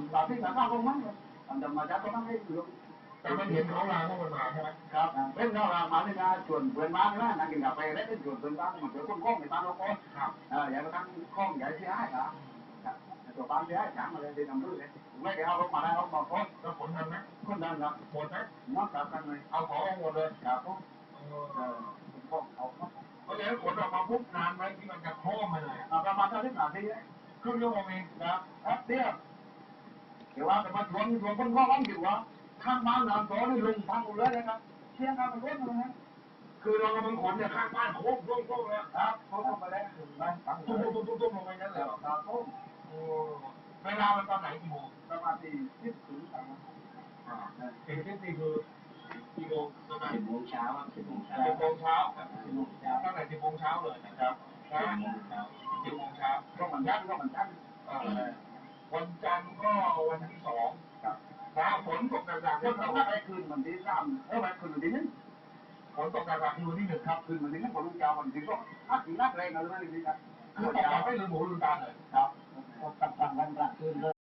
ำตามที่สาขาลงมั้งทำธรรมชาติก็ต้องให้อยู่แต่มันเห็นเขาลางว่ามันมาใช่ไหมครับเป็นเราลางมาเนี่ยนะชวนเพื่อนบ้านนะนั่งกินกาแฟแล้วเป็นชวนเพื่อนบ้านมาเจอคนคล้องในบ้านเราก็ครับเอออย่าไปทั้งคล้องใหญ่ที่ให้ครับตัวบ้านที่ให้ถามมาเลยที่ทำด้วยเลยไม่ได้เอาลงมาได้เอาบอกคนแล้วผลทันไหมคนนั้นครับหมดไหมน้องกลับกันเลยเอาของหมดเลยครับผมเออออคล้องเอาเพราะฉะนั้นผลออกมาปุ๊บนานไหมที่มันจะโค้งมาเลยประมาณเท่าที่นาทีครึ่งชั่วโมงเองครับครับเตี้ย เดี๋ยวว่าแต่มาชวนชวนคนคล้องอยู่ว่าข้างบ้านน้ำโตนี่ลงพังเลยนะครับเที่ยงกันมันรถเลยนะคือเรากำลังขนเนี่ยข้างบ้านโค้งโค้งโค้งแล้วครับเขาเข้าไปแล้วไปฟังตุ้มตุ้มตุ้มตุ้มลงไปนั่นเลยครับผมโอ้เวลามันตอนไหนกี่โมงประมาณที่สิบถึงสามเห็นที่นี่คือกี่โมงประมาณสิบโมงเช้าครับสิบโมงเช้าสิบโมงเช้าสิบโมงเช้าตั้งแต่สิบโมงเช้าเลยนะครับนะสิบโมงเช้าก็มันยันก็มันยันเอ่อ วันจันทร์ก็วันที่สองครับนะฝนตกหนักๆก็ก็ต้องไปคืนมันที่สามเออไปคืนมันที่นึงฝนตกหนักๆคือวันที่หนึ่งครับคืนมันที่นึงคนลุงเจ้ามันที่ก็ฮักนักแรงอะไรนี่ครับคือตกหนักไม่ลืมหูลืมตาเลยครับก็ตัดต่างกันต่างคืนเลย